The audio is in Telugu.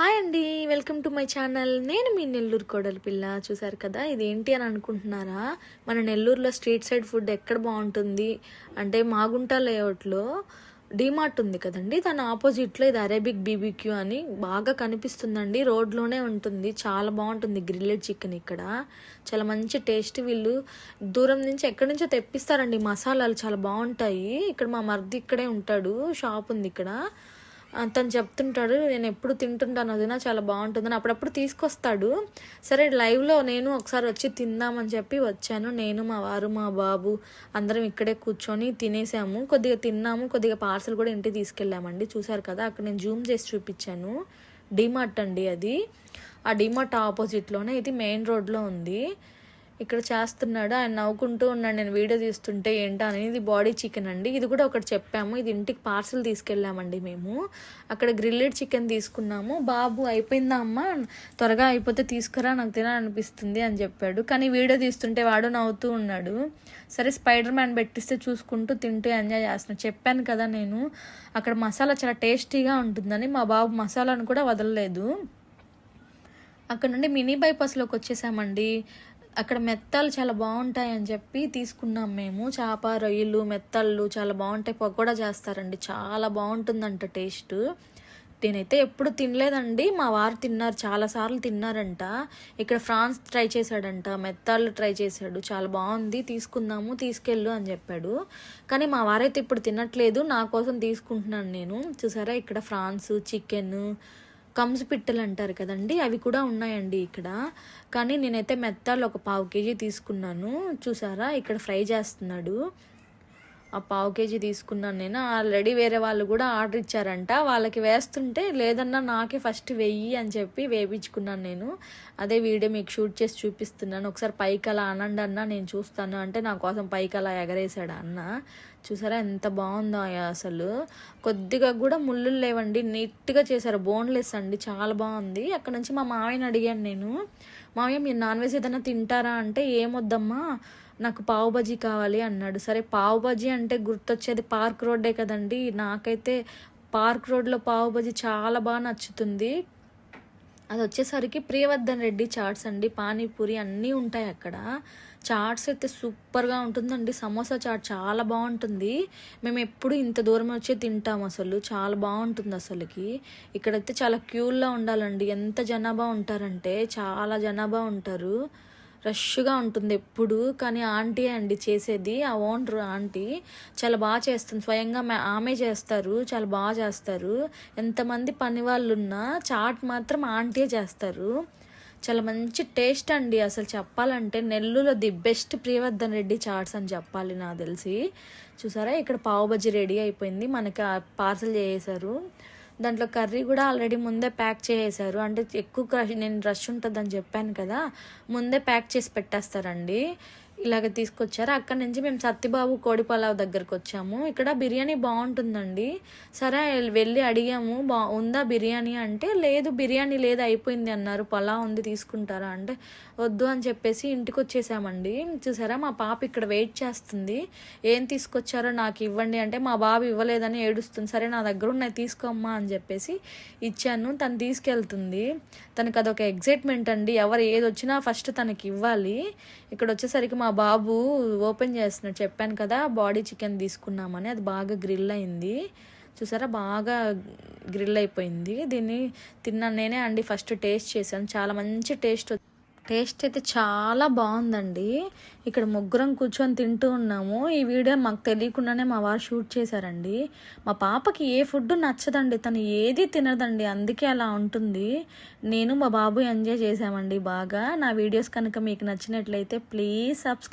హాయ్ అండి వెల్కమ్ టు మై ఛానల్. నేను మీ నెల్లూరు కోడలి పిల్ల చూసారు కదా? ఇది ఏంటి అని అనుకుంటున్నారా? మన నెల్లూరులో స్ట్రీట్ సైడ్ ఫుడ్ ఎక్కడ బాగుంటుంది? అంటే మాగుంట లేఅవుట్లో డీమార్ట్ ఉంది కదండి దాని ఆపోజిట్లో ఇది అరేబిక్ బీబీక్యూ అని బాగా కనిపిస్తుందండి. రోడ్లోనే ఉంటుంది చాలా బాగుంటుంది గ్రిల్లెడ్ చికెన్ ఇక్కడ. చాలా మంచి టేస్ట్ వీళ్ళు దూరం నుంచి ఎక్కడి నుంచో తెప్పిస్తారండి మసాలాలు చాలా బాగుంటాయి. ఇక్కడ మా మర్ది ఇక్కడే ఉంటాడు షాప్ ఉంది ఇక్కడ. తను చెప్తుంటాడు నేను ఎప్పుడు తింటుంటాను అదినా చాలా బాగుంటుందని. అప్పుడప్పుడు తీసుకొస్తాడు. సరే లైవ్లో నేను ఒకసారి వచ్చి తిందామని చెప్పి వచ్చాను. నేను మా వారు మా బాబు అందరం ఇక్కడే కూర్చొని తినేసాము. కొద్దిగా తిన్నాము. కొద్దిగా పార్సల్ కూడా ఇంటికి తీసుకెళ్ళామండి. చూసారు కదా అక్కడ నేను జూమ్ చేసి చూపించాను. డిమార్ట్ అండి అది. ఆ డిమార్ట్ ఆపోజిట్లోనే ఇది మెయిన్ రోడ్లో ఉంది. ఇక్కడ చేస్తున్నాడు ఆయన నవ్వుకుంటూ ఉన్నాడు నేను వీడియో తీస్తుంటే ఏంటా అని ఇది బాడీ చికెన్ అండి. ఇది కూడా ఒకటి చెప్పాము ఇది ఇంటికి పార్సల్ తీసుకెళ్ళామండి మేము. అక్కడ గ్రిల్లెడ్ చికెన్ తీసుకున్నాము. బాబు అయిపోయిందా అమ్మ? త్వరగా అయిపోతే తీసుకురా నాకు తినాలనిపిస్తుంది అని చెప్పాడు. కానీ వీడియో తీస్తుంటే వాడు నవ్వుతూ ఉన్నాడు. సరే స్పైడర్ మ్యాన్ పెట్టిస్తే చూసుకుంటూ తింటూ ఎంజాయ్ చేస్తున్నాను చెప్పాను కదా నేను అక్కడ మసాలా చాలా టేస్టీగా ఉంటుందని మా బాబు మసాలాను కూడా వదలలేదు. అక్కడ నుండి మినీ బైపాస్లోకి వచ్చేసామండి. అక్కడ మెత్తలు చాలా బాగుంటాయి అని చెప్పి తీసుకున్నాం మేము. చేప రొయ్యలు మెత్తళ్ళు చాలా బాగుంటాయి. పకోడా చేస్తారండి. చాలా బాగుంటుందంట టేస్ట్. నేనైతే ఎప్పుడు తినలేదండి. మా వారు తిన్నారు చాలాసార్లు తిన్నారంట. ఇక్కడ ఫ్రాన్స్ ట్రై చేశాడంట. మెత్తాళ్ళు ట్రై చేశాడు. చాలా బాగుంది. తీసుకుందాము తీసుకెళ్ళు అని చెప్పాడు. కానీ మా వారైతే ఇప్పుడు తినట్లేదు. నా కోసం తీసుకుంటున్నాను నేను. చూసారా? ఇక్కడ ఫ్రాన్స్ చికెన్ కమ్స్ పిట్టలు అంటారు కదండి అవి కూడా ఉన్నాయండి ఇక్కడ. కానీ నేనైతే మెత్తాలు ఒక పావు కేజీ తీసుకున్నాను. చూసారా? ఇక్కడ ఫ్రై చేస్తున్నాడు. ఆ పావు కేజీ తీసుకున్నాను నేను. ఆల్రెడీ వేరే వాళ్ళు కూడా ఆర్డర్ ఇచ్చారంట. వాళ్ళకి వేస్తుంటే లేదన్నా నాకే ఫస్ట్ వెయ్యి అని చెప్పి వేయించుకున్నాను నేను. అదే వీడియో మీకు షూట్ చేసి చూపిస్తున్నాను. ఒకసారి పైకి అలా అనండి అన్న నేను చూస్తాను. అంటే నా కోసం పైకి అలా ఎగరేసాడు అన్న. చూసారా ఎంత బాగుందో అసలు. కొద్దిగా కూడా ముళ్ళు లేవండి. నీట్గా చేశారు. బోన్లెస్ అండి. చాలా బాగుంది. అక్కడ నుంచి మా మామయ్యని అడిగాను నేను. మామయ్య మీరు నాన్ వెజ్ ఏదైనా తింటారా అంటే ఏమొద్దమ్మా? నాకు పావు బజీ కావాలి అన్నాడు. సరే పావు బజీ అంటే గుర్తొచ్చేది పార్క్ రోడ్డే కదండి. నాకైతే పార్క్ రోడ్లో పావు బజీ చాలా బాగా నచ్చుతుంది. అది వచ్చేసరికి ప్రియవర్ధన్ రెడ్డి చాట్స్ అండి పానీపూరి అన్నీ ఉంటాయి అక్కడ. చాట్స్ అయితే సూపర్గా ఉంటుందండి. సమోసా చాట్ చాలా బాగుంటుంది. మేము ఎప్పుడు ఇంత దూరం వచ్చి తింటాం అసలు. చాలా బాగుంటుంది అసలుకి. ఇక్కడైతే చాలా క్యూల్లో ఉండాలండి. ఎంత జనాభా ఉంటారంటే చాలా జనాభా ఉంటారు. రష్గా ఉంటుంది ఎప్పుడు కానీ ఆంటీ అండి చేసేది ఆ ఓనర్ ఆంటీ చాలా బాగా చేస్తుంది. స్వయంగా ఆమె చేస్తారు చాలా బాగా చేస్తారు. ఎంతమంది పని వాళ్ళు ఉన్నా చాట్ మాత్రం ఆంటీ చేస్తారు. చాలా మంచి టేస్ట్ అండి అసలు చెప్పాలంటే. నెల్లూరులో the best Priyavardhan Reddy chats అని చెప్పాలి నాకు తెలిసి. చూసారా? ఇక్కడ పావు బజ్జీ రెడీ అయిపోయింది. మనకి పార్సల్ చేసేసారు దాంట్లో కర్రీ కూడా ఆల్రెడీ ముందే ప్యాక్ చేసేసారు అంటే ఎక్కువ నేను రష్ ఉంటుందని చెప్పాను కదా ముందే ప్యాక్ చేసి పెట్టేస్తారండి. ఇలాగ తీసుకొచ్చారు. అక్కడ నుంచి మేము సత్తిబాబు కోడి పలావ్ దగ్గరకు వచ్చాము. ఇక్కడ బిర్యానీ బాగుంటుందండి. సరే వెళ్ళి అడిగాము బా ఉందా బిర్యానీ? అంటే లేదు బిర్యానీ లేదు అయిపోయింది అన్నారు. పలావ్ ఉంది తీసుకుంటారా? అంటే వద్దు అని చెప్పేసి ఇంటికి వచ్చేసామండి చూసారా మా పాప ఇక్కడ వెయిట్ చేస్తుంది. ఏం తీసుకొచ్చారో నాకు ఇవ్వండి అంటే మా బాబు ఇవ్వలేదని ఏడుస్తుంది. సరే నా దగ్గర ఉన్నాయి తీసుకోమ్మా అని చెప్పేసి ఇచ్చాను. తను తీసుకెళ్తుంది. తనకు అదొక ఎగ్జైట్మెంట్ అండి. ఎవరు ఏది వచ్చినా ఫస్ట్ తనకి ఇవ్వాలి ఇక్కడ వచ్చేసరికి మా మా బాబు ఓపెన్ చేస్తున్నాడు. చెప్పాను కదా బాడీ చికెన్ తీసుకున్నామని. అది బాగా గ్రిల్ అయింది. చూసారా? బాగా గ్రిల్ అయిపోయింది. దీన్ని తిన్నాను నేనే అండి. ఫస్ట్ టేస్ట్ చేశాను. చాలా మంచి టేస్ట్ టేస్ట్ అయితే చాలా బాగుందండి. ఇక్కడ ముగ్గురం కూర్చొని తింటూ ఉన్నాము. ఈ వీడియో మాకు తెలియకుండానే మా వారు షూట్ చేశారండి. మా పాపకి ఏ ఫుడ్ నచ్చదండి. తను ఏది తినదండి. అందుకే అలా ఉంటుంది. నేను మా బాబు ఎంజాయ్ చేసామండి బాగా. నా వీడియోస్ కనుక మీకు నచ్చినట్లయితే ప్లీజ్ సబ్స్క్రైబ్